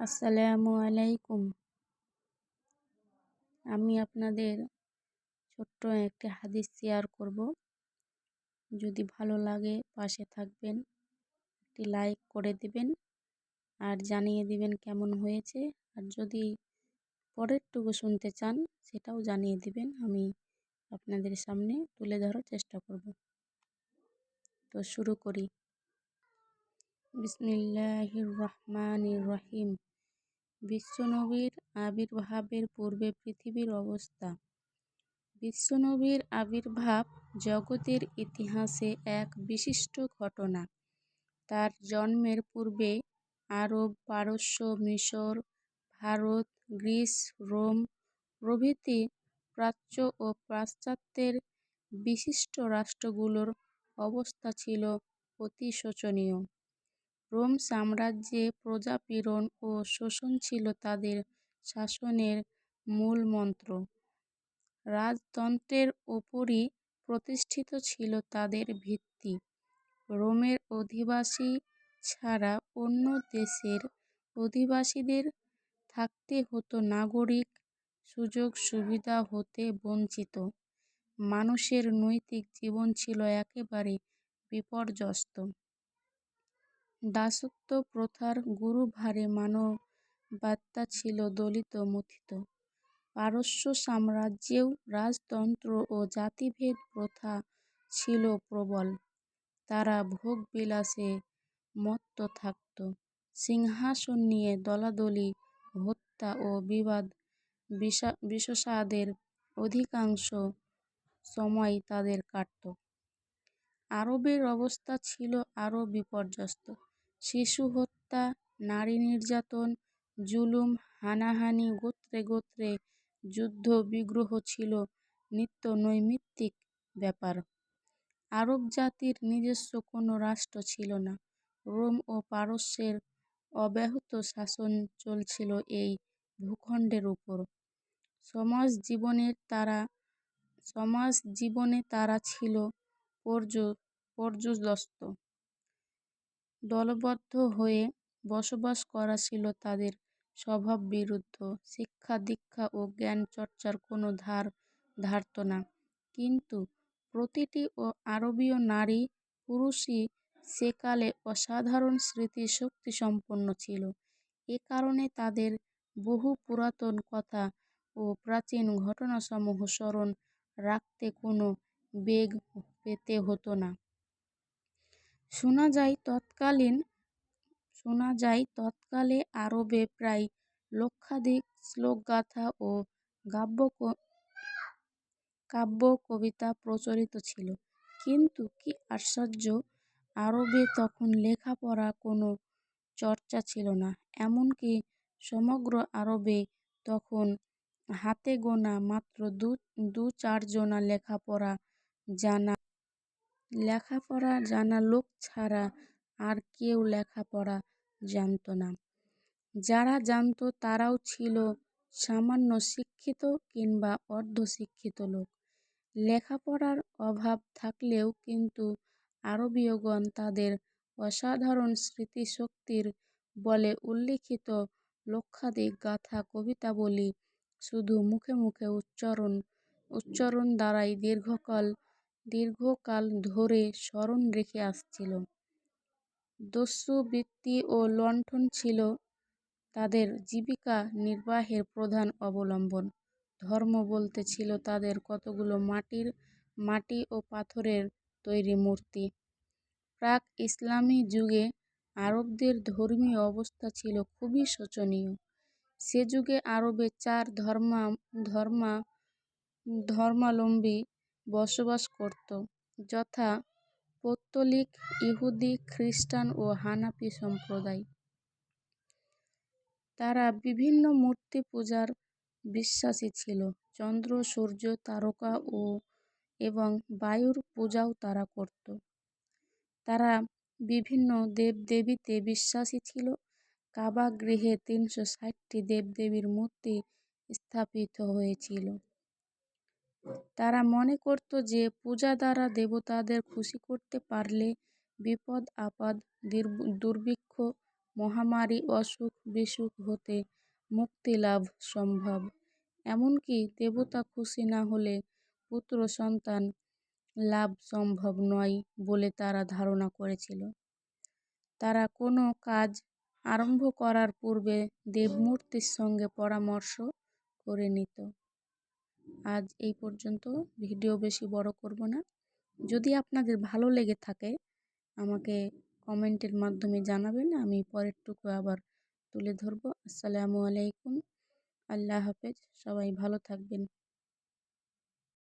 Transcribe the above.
আসসালামু আলাইকুম। আমি আপনাদের ছোট্ট একটি হাদিস শেয়ার করব। যদি ভালো লাগে পাশে থাকবেন, একটি লাইক করে দিবেন আর জানিয়ে দিবেন কেমন হয়েছে। আর যদি পরেরটুকু শুনতে চান, সেটাও জানিয়ে দিবেন, আমি আপনাদের সামনে তুলে ধরার চেষ্টা করব। তো শুরু করি। বিসমিল্লাহির রহমানির রহিম। বিশ্বনবীর আবির্ভাবের পূর্বে পৃথিবীর অবস্থা। বিশ্বনবীর আবির্ভাব জগতের ইতিহাসে এক বিশিষ্ট ঘটনা। তার জন্মের পূর্বে আরব, পারস্য, মিশর, ভারত, গ্রিস, রোম প্রভৃতি প্রাচ্য ও পাশ্চাত্যের বিশিষ্ট রাষ্ট্রগুলোর অবস্থা ছিল অতি শোচনীয়। রোম সাম্রাজ্যে প্রজাপীড়ন ও শোষণ ছিল তাদের শাসনের মূল মন্ত্র। রাজতন্ত্রের ওপরই প্রতিষ্ঠিত ছিল তাদের ভিত্তি। রোমের অধিবাসী ছাড়া অন্য দেশের অধিবাসীদের থাকতে হতো নাগরিক সুযোগ সুবিধা হতে বঞ্চিত। মানুষের নৈতিক জীবন ছিল একেবারে বিপর্যস্ত। দাসত্ব প্রথার গুরুভারে মানবাত্মা ছিল দলিত মথিত। পারস্য সাম্রাজ্যেও রাজতন্ত্র ও জাতিভেদ প্রথা ছিল প্রবল। তারা ভোগবিলাসে মত্ত থাকত। সিংহাসন নিয়ে দলাদলি, হত্যা ও বিবাদ বিশ্বসাদের অধিকাংশ সময় তাদের কাটত। আরবের অবস্থা ছিল আরও বিপর্যস্ত। শিশু হত্যা, নারী নির্যাতন, জুলুম, হানাহানি গোত্রে গোত্রে যুদ্ধ বিগ্রহ ছিল নিত্য নৈমিত্তিক ব্যাপার। আরব জাতির নিজস্ব কোনো রাষ্ট্র ছিল না। রোম ও পারস্যের অব্যাহত শাসন চলছিল এই ভূখণ্ডের উপর। সমাজ জীবনের তারা, সমাজ জীবনে তারা ছিল পর্য পর্যদস্ত দলবদ্ধ হয়ে বসবাস করা ছিল তাদের স্বভাব বিরুদ্ধ। শিক্ষা, দীক্ষা ও জ্ঞান চর্চার কোনো ধার ধারত না। কিন্তু প্রতিটি ও আরবীয় নারী, পুরুষই সেকালে অসাধারণ স্মৃতিশক্তি সম্পন্ন ছিল। এ কারণে তাদের বহু পুরাতন কথা ও প্রাচীন ঘটনাসমূহ স্মরণ রাখতে কোনো বেগ পেতে হতো না। শোনা যায় তৎকালীন, শোনা যায় তৎকালে আরবে প্রায় লক্ষাধিক শ্লোকগাথা ও কাব্য কাব্য কবিতা প্রচলিত ছিল। কিন্তু কি আশ্চর্য, আরবে তখন লেখাপড়া কোনো চর্চা ছিল না। এমনকি সমগ্র আরবে তখন হাতে গোনা মাত্র দু দু চারজনা লেখাপড়া জানা লেখাপড়া জানা লোক ছাড়া আর কেউ লেখাপড়া জানত না। যারা জানত তারাও ছিল সামান্য শিক্ষিত কিংবা অর্ধশিক্ষিত লোক। লেখাপড়ার অভাব থাকলেও কিন্তু আরবীয়গণ তাদের অসাধারণ স্মৃতিশক্তির বলে উল্লিখিত লক্ষাধিক গাথা কবিতাবলী শুধু মুখে মুখে উচ্চারণ উচ্চারণ দ্বারাই দীর্ঘকাল দীর্ঘকাল ধরে স্মরণ রেখে আসছিল। দস্যুবৃত্তি ও লণ্ঠন ছিল তাদের জীবিকা নির্বাহের প্রধান অবলম্বন। ধর্ম বলতে ছিল তাদের কতগুলো মাটির, মাটি ও পাথরের তৈরি মূর্তি। প্রাক ইসলামী যুগে আরবদের ধর্মীয় অবস্থা ছিল খুবই শোচনীয়। সে যুগে আরবে চার ধর্মা ধর্মা ধর্মাবলম্বী বসবাস করত। যথা পৌত্তলিক, ইহুদি, খ্রিস্টান ও হানাপি সম্প্রদায়। তারা বিভিন্ন মূর্তি পূজার বিশ্বাসী ছিল। চন্দ্র, সূর্য, তারকা ও এবং বায়ুর পূজাও তারা করত। তারা বিভিন্ন দেবদেবীতে বিশ্বাসী ছিল। কাবা গৃহে তিনশো ষাটটি দেবদেবীর মূর্তি স্থাপিত হয়েছিল। তারা মনে করত যে পূজা দ্বারা দেবতাদের খুশি করতে পারলে বিপদ, আপদ দুর্ভিক্ষ, মহামারী, অসুখ, বিসুখ হতে মুক্তি লাভ সম্ভব। এমনকি দেবতা খুশি না হলে পুত্র সন্তান লাভ সম্ভব নয় বলে তারা ধারণা করেছিল। তারা কোনো কাজ আরম্ভ করার পূর্বে দেবমূর্তির সঙ্গে পরামর্শ করে নিত। আজ এই পর্যন্ত। ভিডিও বেশি বড় করব না। যদি আপনাদের ভালো লেগে থাকে, আমাকে কমেন্টের মাধ্যমে জানাবেন। আমি পরেরটুকু আবার তুলে ধরবো। আসসালামু আলাইকুম। আল্লাহ হাফেজ। সবাই ভালো থাকবেন।